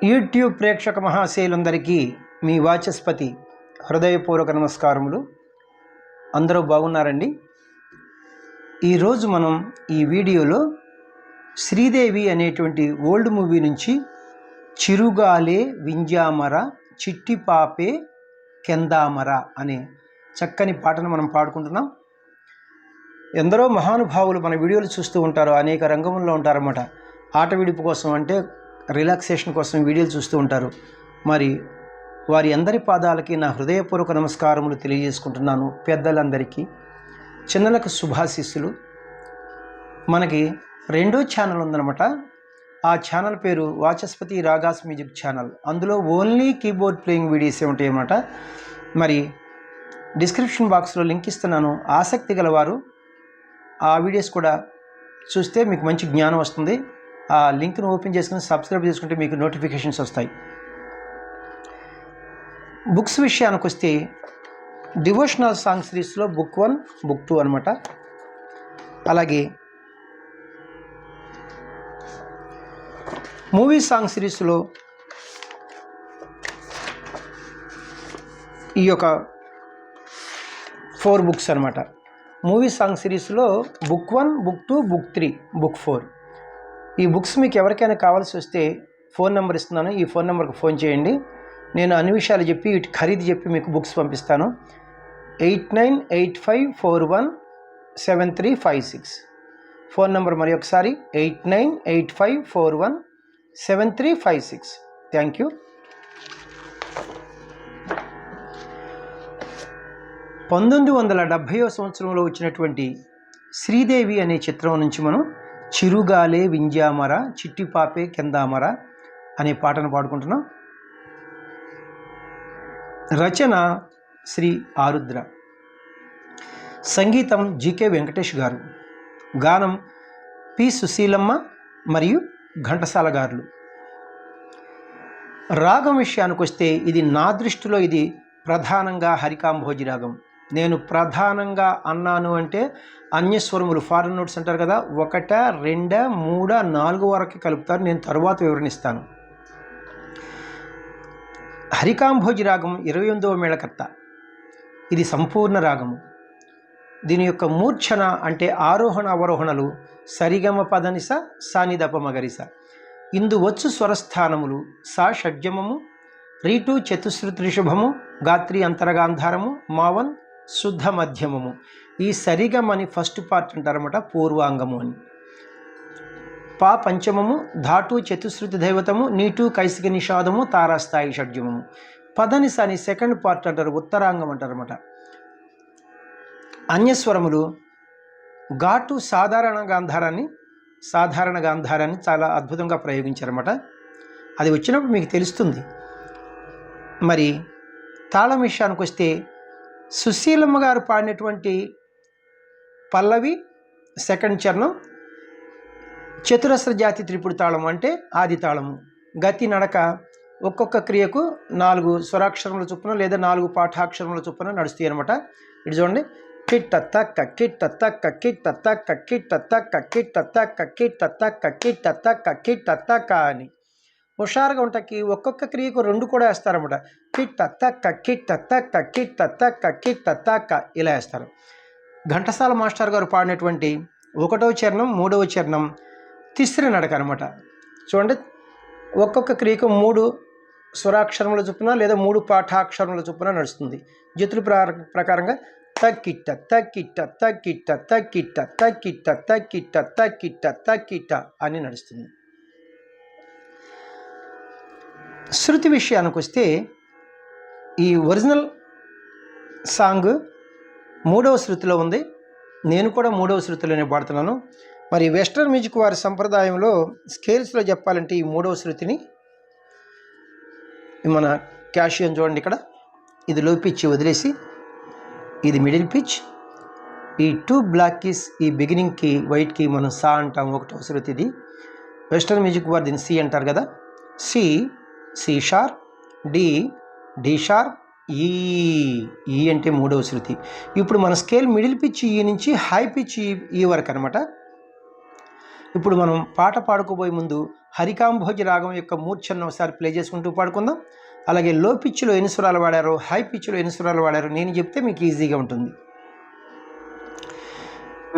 YouTube ప్రేక్షక మహాశయులందరికీ మీ వాచస్పతి హృదయపూర్వక నమస్కారములు. అందరూ బాగున్నారండి? ఈరోజు మనం ఈ వీడియోలో శ్రీదేవి అనేటువంటి ఓల్డ్ మూవీ నుంచి చిరుగాలే వింజామర చిట్టి పాపే కెందామర అనే చక్కని పాటను మనం పాడుకుంటున్నాం. ఎందరో మహానుభావులు మన వీడియోలు చూస్తూ ఉంటారు అనేక రంగంలో ఉంటారన్నమాట. ఆట విడుపు కోసం అంటే రిలాక్సేషన్ కోసం వీడియోలు చూస్తూ ఉంటారు. మరి వారి అందరి పాదాలకి నా హృదయపూర్వక నమస్కారములు తెలియజేసుకుంటున్నాను పెద్దలందరికీ. చిన్నలకు శుభాశీస్సులు. మనకి రెండో ఛానల్ ఉందన్నమాట. ఆ ఛానల్ పేరు వాచస్పతి రాగాస్ మ్యూజిక్ ఛానల్. అందులో ఓన్లీ కీబోర్డ్ ప్లేయింగ్ వీడియోసే ఉంటాయి అన్నమాట మరి డిస్క్రిప్షన్ బాక్స్లో లింక్ ఇస్తున్నాను. ఆసక్తి గలవారు ఆ వీడియోస్ కూడా చూస్తే మీకు మంచి జ్ఞానం వస్తుంది. ఆ లింక్ను ఓపెన్ చేసుకుని సబ్స్క్రైబ్ చేసుకుంటే మీకు నోటిఫికేషన్స్ వస్తాయి. బుక్స్ విషయానికి వస్తే డివోషనల్ సాంగ్ సిరీస్లో బుక్ వన్ బుక్ టూ అనమాట అలాగే మూవీ సాంగ్ సిరీస్లో ఈ యొక్క ఫోర్ బుక్స్ అనమాట మూవీ సాంగ్ సిరీస్లో book one book two book three book four. ఈ బుక్స్ మీకు ఎవరికైనా కావాల్సి వస్తే ఫోన్ నెంబర్ ఇస్తున్నాను. ఈ ఫోన్ నెంబర్కి ఫోన్ చేయండి. నేను అన్ని విషయాలు చెప్పి వీటి ఖరీదు చెప్పి మీకు బుక్స్ పంపిస్తాను. Eight nine eight five four one seven three five six phone number మరి ఒకసారి eight nine eight five four one seven three five six thank you. పంతొమ్మిది వందల డెబ్భైవ సంవత్సరంలో వచ్చినటువంటి శ్రీదేవి అనే చిత్రం నుంచి మనం చిరుగాలే వింజామర చిట్టిపాపే కెందామర అనే పాటను పాడుకుంటున్నాం. రచన శ్రీ ఆరుద్ర. సంగీతం జికే వెంకటేష్ గారు. గానం పి సుశీలమ్మ మరియు ఘంటసాల గారులు. రాగం విషయానికి వస్తే ఇది నా దృష్టిలో ఇది ప్రధానంగా హరికాంభోజి రాగం. నేను ప్రధానంగా అన్నాను అంటే అన్యస్వరములు ఫారెన్ నోట్స్ అంటారు కదా ఒకట రెండ మూడ నాలుగు వరకు కలుపుతారు. నేను తరువాత వివరణిస్తాను. హరికాంభోజి రాగం ఇరవై ఎనిమిదవ మేళకర్త. ఇది సంపూర్ణ రాగము. దీని యొక్క మూర్ఛన అంటే ఆరోహణ అవరోహణలు సరిగమ పదనిస సానిదప మగరిస. ఇందు వచ్చు స్వరస్థానములు సా షడ్జమము రీటు చతుశ్రుతృషభము గాత్రి అంతరగాంధారము మావన్ శుద్ధ మధ్యమము. ఈ సరిగమని ఫస్ట్ పార్ట్ అంటారన్నమాట పూర్వాంగము అని. పా పంచమము ధాటు చతుశ్రుతి దైవతము నీటు కైసిక నిషాదము తారాస్థాయి షడ్జమము పదనిస అని సెకండ్ పార్ట్ అంటారు ఉత్తరాంగం అంటారన్నమాట. అన్యస్వరములు ఘాటు సాధారణ గాంధారాన్ని సాధారణ గాంధారాన్ని చాలా అద్భుతంగా ప్రయోగించారన్నమాట. అది వచ్చినప్పుడు మీకు తెలుస్తుంది. మరి తాళం విషయానికి వస్తే సుశీలమ్మ గారు పాడినటువంటి పల్లవి సెకండ్ చరణం చతురస్ర జాతి త్రిపుడు తాళం అంటే ఆది తాళము. గతి నడక ఒక్కొక్క క్రియకు నాలుగు స్వరాక్షరముల చొప్పున లేదా నాలుగు పాఠాక్షరముల చొప్పున నడుస్తాయి అనమాట ఇటు చూడండి. కిట్ తక్క కిట్ తక్క కిట్ తక్క కిట్ తక్క కిట్ తక్క కిట్ తక్క కిట్ తక్క కిట్ తక్క అని. హుషారుగా ఉంటాకి ఒక్కొక్క క్రియకు రెండు కూడా వేస్తారన్నమాట. కిట్ తక్క కిట్ తక్క కిట్ తక్క కిట్ తక్క ఇలా వేస్తారు. ఘంటసాల మాస్టర్ గారు పాడినటువంటి ఒకటవ చరణం మూడవ చరణం తిస్త్రి నడక అనమాట చూడండి ఒక్కొక్క క్రియకు మూడు స్వరాక్షరముల చొప్పున లేదా మూడు పాఠాక్షరముల చొప్పున నడుస్తుంది. జతుల ప్రకారంగా తక్కిట్ట తక్కిట్ట తక్కిట్ట తక్కిట్ట తక్కిట్ట తక్కిట్ట తక్కిట్ట తక్కిట్ట అని నడుస్తుంది. శృతి విషయానికి వస్తే ఈ ఒరిజినల్ సాంగ్ మూడవ శృతిలో ఉంది. నేను కూడా మూడవ శృతిలోనే పాడుతున్నాను. మరి వెస్ట్రన్ మ్యూజిక్ వారి సంప్రదాయంలో స్కేల్స్లో చెప్పాలంటే ఈ మూడవ శృతిని మన క్యాషియన్ చూడండి ఇక్కడ. ఇది లో పిచ్ వదిలేసి ఇది మిడిల్ పిచ్ ఈ టూ బ్లాక్ కీస్ ఈ బిగినింగ్కి వైట్కి మనం సా అంటాం ఒకటో శృతి ఇది వెస్ట్రన్ మ్యూజిక్ వారు దీన్ని సి అంటారు కదా. C C sharp D D sharp E E అంటే మూడవ శృతి. ఇప్పుడు మన స్కేల్ మిడిల్ పిచ్ ఈ నుంచి హై పిచ్ ఈ ఈ వరకు అనమాట ఇప్పుడు మనం పాట పాడుకోబోయే ముందు హరికాంభోజ రాగం యొక్క మూర్ఛను ఒకసారి ప్లే చేసుకుంటూ పాడుకుందాం. అలాగే లో పిచ్లో ఎన్ని స్వరాలు వాడారో హై పిచ్లో ఎన్ని స్వరాలు వాడారో నేను చెప్తే మీకు ఈజీగా ఉంటుంది.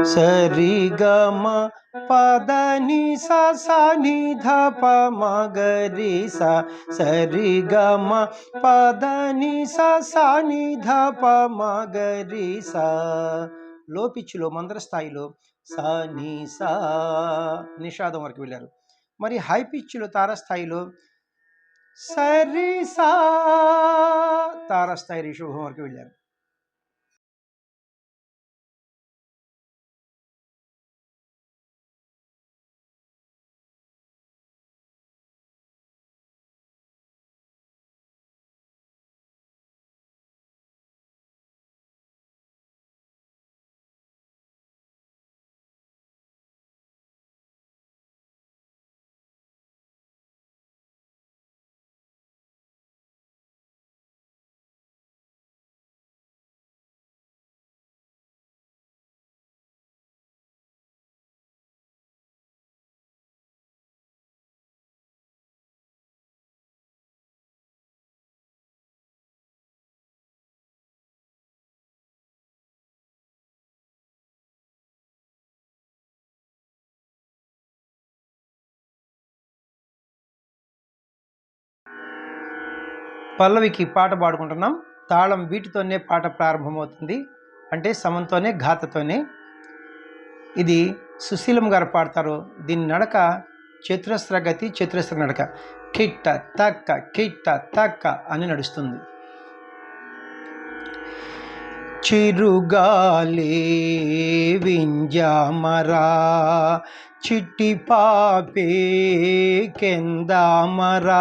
సరిగమ పదని సని ధప మగరి స సరిగమ పదని సని ధప మగరి స లో పిచ్చులో మందర స్థాయిలో స ని సా నిషాదం వరకు వెళ్ళారు. మరి హై పిచ్చులో తారస్థాయిలో సరి సా తారస్థాయి రిషభం వరకు వెళ్ళారు. పల్లవికి పాట పాడుకుంటున్నాం. తాళం వీటితోనే పాట ప్రారంభమవుతుంది. అంటే సమంతోనే ఘాతతోనే. ఇది సుశీలం గారు పాడతారు. దీని నడక చతురస్ర గతి చతురస్ర నడక. కిట్ట తక్క కిట్ట తక్క అని నడుస్తుంది. చిరుగాలి వింజామరా చిట్టి పాపే కెందామరా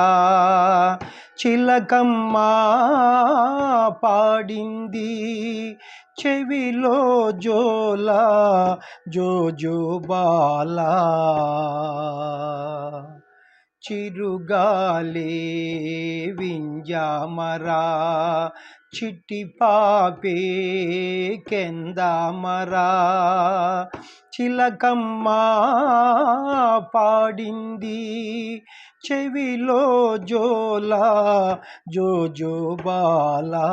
చిలకమ్మ పాడింది. చెవిలో జోలా జో బాలా. చిరుగాలి వింజామరా చిట్టి పాపే కెందామరా చిలకమ్మ పాడింది చెవిలో జోలా జో జో బాలా.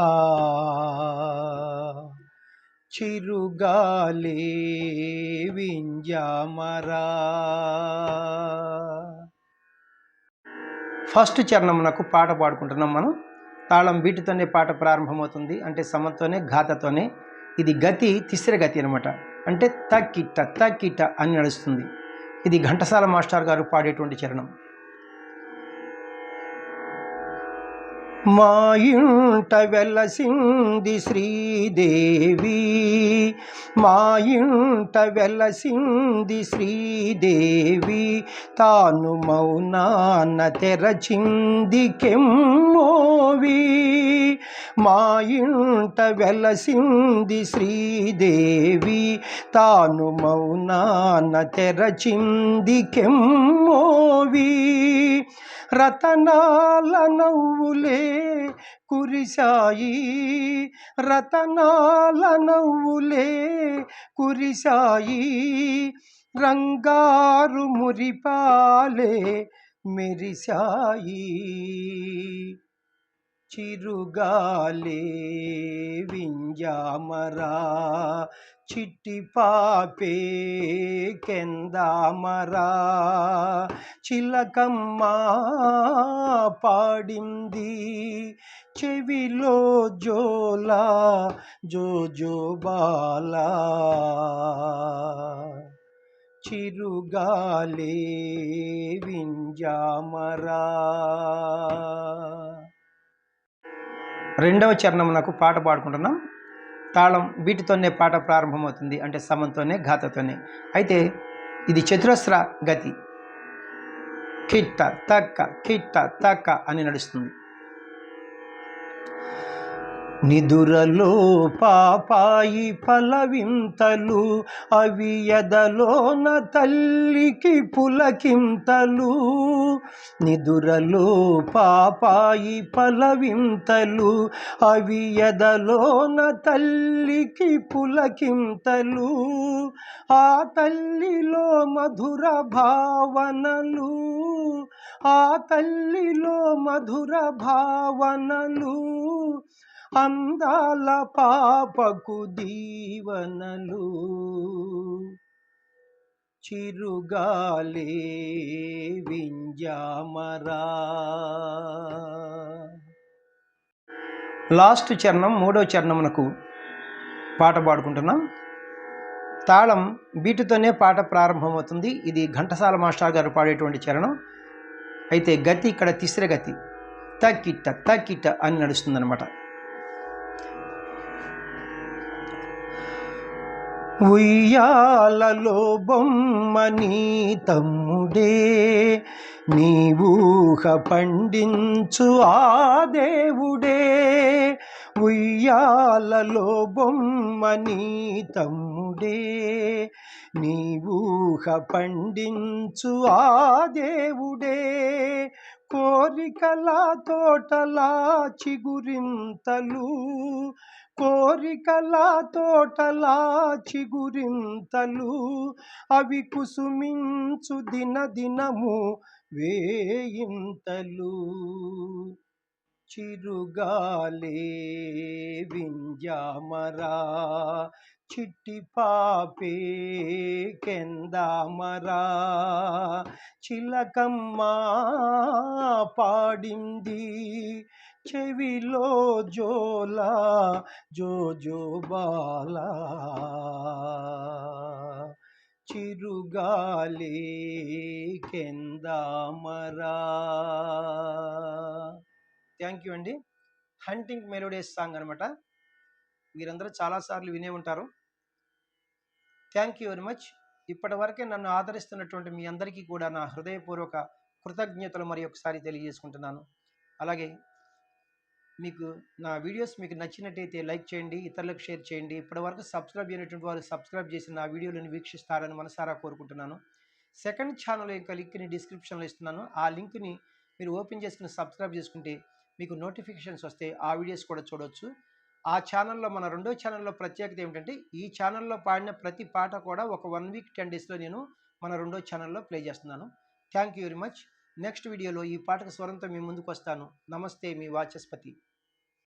చిరుగాలే వింజామరా ఫస్ట్ నాకు పాట పాడుకుంటున్నాం మనం. తాళం వీటితోనే పాట ప్రారంభమవుతుంది. అంటే సమతోనే ఘాతతోనే. ఇది గతి తిస్ర గతి అనమాట అంటే తక్కిట తక్కిట అని నడుస్తుంది. ఇది ఘంటసాల మాస్టర్ గారు పాడేటువంటి చరణం. మా ఇంట వెలసింది శ్రీదేవి. మా ఇంట వెలసింది శ్రీదేవి. తాను మౌనాన తెరచింది కెమ్మోవి. మా ఇంట వెలసింది శ్రీదేవి. తాను మౌనాన తెరచింది కెమ్మోవి. రతనాల నవ్వులే కురిశాయి. రతనాల నవ్వులే కురిశాయి. రంగారు మురిపాలే మెరిశాయి. చిరుగాలే వింజామరా చిట్టి పాపే కెందామరా. చిలకమ్మ పాడింది చెవిలో జోలా జోజో జో బాలా. చిరుగాలే వింజామరా. రెండవ చరణమునకు పాట పాడుకుంటున్నాం. తాళం వీటితోనే పాట ప్రారంభమవుతుంది అంటే సమంతోనే ఘాతతోనే. అయితే ఇది చతురస్ర గతి. కిట్ట తక్క కిట్ట తక్క అని నడుస్తుంది. నిదురలో పాపాయి ఫలవింతలు అవి ఎదలోన తల్లికి పులకింతలు. నిదురలో పాపాయి ఫలవింతలు అవి ఎదలోన తల్లికి పులకింతలు. ఆ తల్లిలో మధుర భావనలు ఆ తల్లిలో మధుర భావనలు. అందాల పాపకు దీవనలు. చిరుగాలే వింజామరా. లాస్ట్ చరణం మూడో చరణమునకు పాట పాడుకుంటున్నాం. తాళం బీటుతోనే పాట ప్రారంభమవుతుంది. ఇది ఘంటసాల మాస్టర్ గారు పాడేటువంటి చరణం. అయితే గతి ఇక్కడ తిసిర గతి. తక్కిట్ట తక్కిట్ట అని నడుస్తుందన్నమాట. ఉయ్యాలలో బొమ్మని తమ్ముడే నీవూహ పండించు ఆ దేవుడే. ఉయ్యాలలో బొమ్మని తమ్ముడే నీవూహ పండించు ఆ దేవుడే. కోరికల తోటలా చిగురింతలు కోరికల తోటలా చిగురింతలు అవి కుసుమించు దిన దినము వేయింతలు. చిరుగాలే వింజామరా చిట్టి పాపే కెందామరా చిలకమ్మ పాడింది చెవిలో జోలా జో జో బాలా. చిరుగాలి కెందామరా థ్యాంక్ యూ అండి. హంటింగ్ మెలోడియస్ సాంగ్ అనమాట మీరందరూ చాలాసార్లు వినే ఉంటారు. థ్యాంక్ యూ వెరీ మచ్ ఇప్పటి వరకే నన్ను ఆదరిస్తున్నటువంటి మీ అందరికీ కూడా నా హృదయపూర్వక కృతజ్ఞతలు మరి ఒకసారి తెలియజేసుకుంటున్నాను. అలాగే మీకు నా వీడియోస్ మీకు నచ్చినట్టయితే లైక్ చేయండి ఇతరులకు షేర్ చేయండి. ఇప్పటివరకు సబ్స్క్రైబ్ అయినటువంటి వారు సబ్స్క్రైబ్ చేసి నా వీడియోలను వీక్షిస్తారని మనసారా కోరుకుంటున్నాను. సెకండ్ ఛానల్ యొక్క లింక్ని డిస్క్రిప్షన్లో ఇస్తున్నాను. ఆ లింక్ని మీరు ఓపెన్ చేసుకుని సబ్స్క్రైబ్ చేసుకుంటే మీకు నోటిఫికేషన్స్ వస్తే ఆ వీడియోస్ కూడా చూడవచ్చు ఆ ఛానల్లో మన రెండో ఛానల్లో ప్రత్యేకత ఏమిటంటే ఈ ఛానల్లో పాడిన ప్రతి పాట కూడా ఒక వన్ వీక్ టెన్ డేస్లో నేను మన రెండో ఛానల్లో ప్లే చేస్తున్నాను. Thank you very much. Next వీడియోలో ఈ పాటకు స్వరంతో మీ ముందుకు వస్తాను నమస్తే మీ వాచస్పతి.